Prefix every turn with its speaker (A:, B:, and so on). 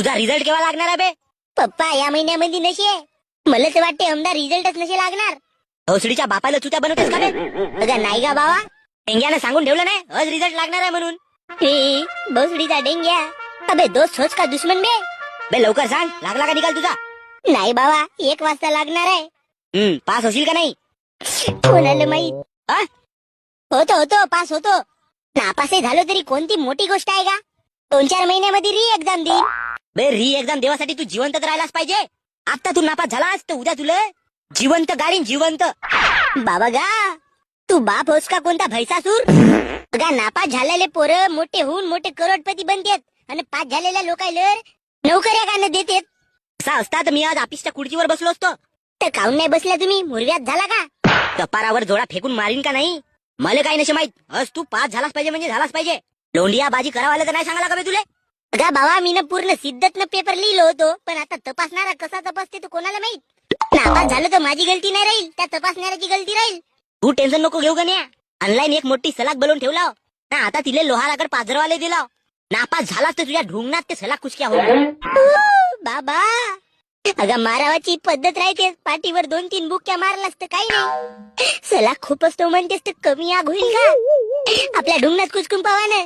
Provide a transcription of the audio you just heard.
A: तुझा रिझल्ट केव्हा लागणार आहे बे
B: पप्पा या महिन्यामध्ये नशी आहे. मला तर वाटते आमदार रिझल्टच नसे लागणार.
A: भोसडीच्या बापाला चुत्या बनवतेस का बे?
B: अगं नाही का बाबा.
A: डेंग्यानं सांगून ठेवलं नाही आज रिझल्ट लागणार आहे म्हणून.
B: भोसडीचा डेंग्या. अबे दोस्त होच का दुश्मन बे?
A: बे लवकर सांग लागला का निकाल तुझा?
B: नाही बाबा एक वाजता लागणार आहे.
A: हम्म पास होशील का नाही?
B: कोणाला माहीत? होतो होतो पास होतो. नापासही झालो तरी कोणती मोठी गोष्ट आहे का? दोन चार महिन्यामध्ये री एक्झाम देईन.
A: बे री एक्झाम देवासाठी तू जिवंतच राहिलाच पाहिजे. आता तू नापास झालास तर उद्या तुला जिवंत गाडीन जिवंत.
B: बाबा गा तू बाप होस का कोणता भैसासूर? गा नापास झालेले पोरं मोठे होऊन मोठे करोडपती बनतात आणि पास झालेल्या लोकांना नोकऱ्या का न देतेत.
A: असा असता तर मी आज ऑफिसच्या खुर्चीवर बसलो असतो.
B: तर काऊन नाही बसल्या तुम्ही? मुरव्यात झाला का?
A: कपारावर जोडा फेकून मारीन का नाही? मला काही नसे माहीत? आज तू पास झालाच पाहिजे म्हणजे झालाच पाहिजे. लोंडिया बाजी करावाला तर नाही सांगायला का तुला?
B: गा बाबा मी ना पूर्ण सिद्धतनं पेपर लिहिलो होतो पण आता तपासणारा कसा तपासते तो कोणाला माहीत? नापास झालं तर माझी गलती नाही राहील त्या तपासणाऱ्याची गलती राहील.
A: तू टेन्शन नको घेऊ का नाही ऑनलाईन एक मोठी सलाग बनवून ठेवला ना आता तिले लोहाराकडे पाजरवाले दिला नापास झालास तर तुझ्या ढुंगणात ते सलाग कुचक्या हो
B: बाबा. अगं मारावाची पद्धत राहते पाठीवर दोन तीन बुक्या मारलास तर काही नाही. सला खूप असतो म्हणतेस तर कमी आग होईल का? आपल्या ढुंगणात कुचकून पावा ना